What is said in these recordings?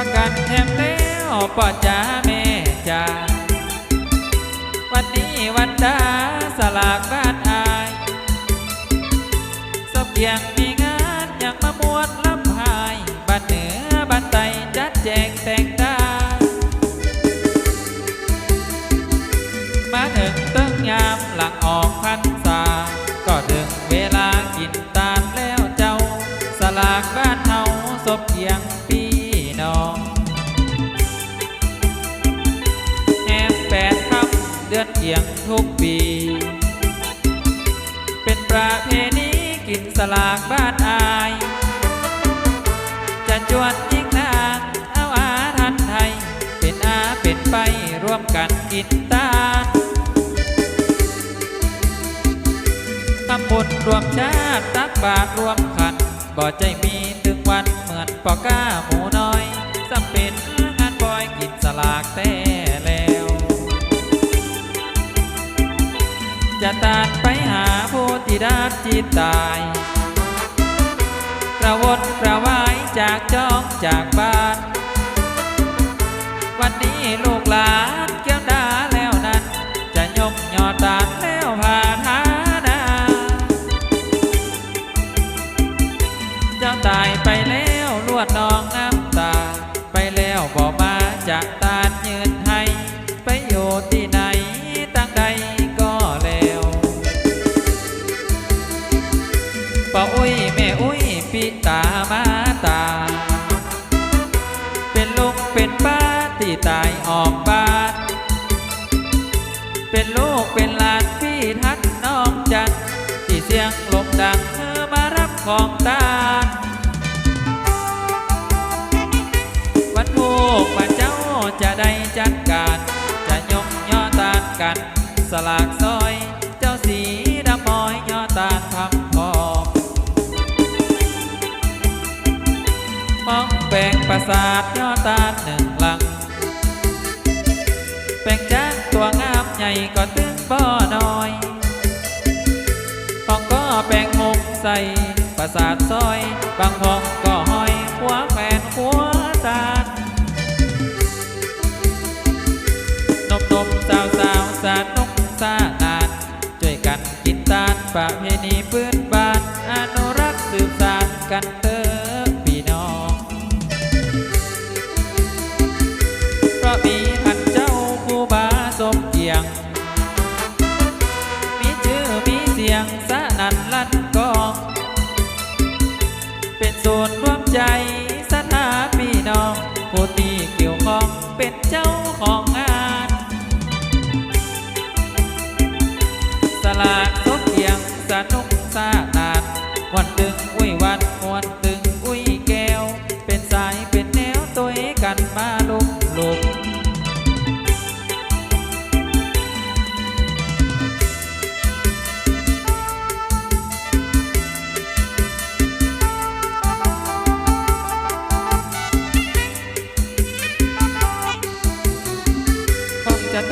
ว่ากันแทมแล้วปอจ้าแม่จ้าวันนี้วันดาสลากบ้านอายสบเพียงมีงานอยากมามวนลำพายบ้านเหนือบ้านใต้จัดแจงแต่งตามาถึงตึงยามหลังออกพรรษาก็ถึงเวลากินตาลแล้วเจ้า สลากบ้านเฮาศพเพียง เดือนเอียงทุกปี เป็นประเพณีกินสลากบ้านอาย จะจวนยิ่งนางเอาอาทันไทย เป็นอาเป็นไปร่วมกันกินตาทำบุญรวมชาติตักบาตรรวมขันบ่ใจมีถึงวันเหมือนปอก้าหมูน้อยสำเป็นงานบอยกินสลากแต่ จะตานไปหาผู้ที่ดาดจีตตาย กระวนกระวายจากจองจากบ้าน วันนี้ลูกหลานเกี่ยวดาแล้วนั้น จะยกยอดตานแล้วผ่านหานาเจ้าตายไปแล้วลวดนองน้ำตา ไปแล้วบอกมาจะตานยืนห้ไปิตามาตา เป็นลุงเป็นป้าที่ตายออกบ้านเป็นลูกเป็นหลานพี่ทักน้องจันที่เสียงลมดังเธอมารับของตาวันผูกวันเจ้าจะได้จัดการ จะยกย่อตานกัน สลากซอย เจ้าสีดำมอยย่อตานทำ มองแบ่งประสาทยอดตาหนึ่งหลังแบ่งจ้างตัวงามใหญ่ก็ตึงบ่อน้อยของก็แบ่งหกใส่ประสาทซอย บางห้องก็ห้อยหัวแฟนหัวตาลนมนมสาวสาวสานุกสานานช่วยกันกินตาลประเพณีพื้นบ้านอนุรักษ์สืบสานกันเเป็นส่วนย์รวมใจสถาพี่น้องผู้ที่เกี่ยวข้องเป็นเจ้าของงาน สลาก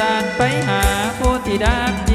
ตานไปหาผู้ที่ดัก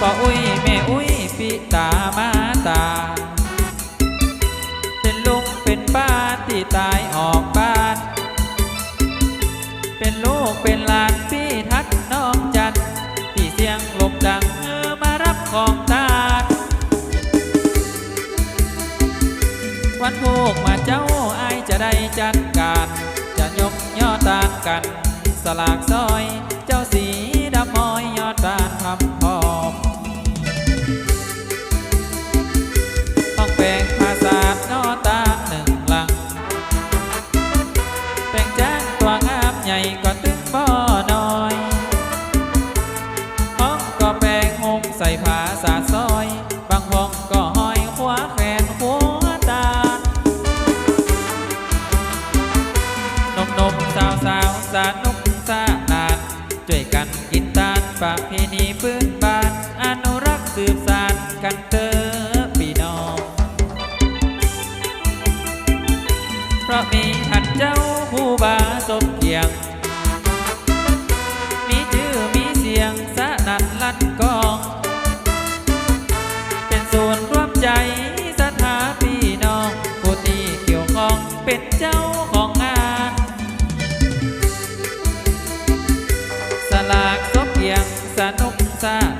ป้าอุ้ยแม่อุ้ยปิตามาตา เป็นลุงเป็นป้าที่ตายออกบ้าน เป็นลูกเป็นหลานพี่ทักน้องจันที่เสียงลมดังเออมารับของตาวันพูกมาเจ้าไอายจะได้จัดการ จะยกย่อตานกัน สลากซอย เจ้าสีดำตานทำพร้อบ เพนีพื้นบ้านอนุรักษ์สืบสานกันเตอพี่น้อง เพราะมีท่านเจ้าผู้บาสมเกียง มีชื่อมีเสียงสะนัดลั่นกอง เป็นส่วนร่วมใจสถาพี่น้องผู้ที่เกี่ยวข้องเป็นเจ้าของงานสลากซบเพียง สนุกสา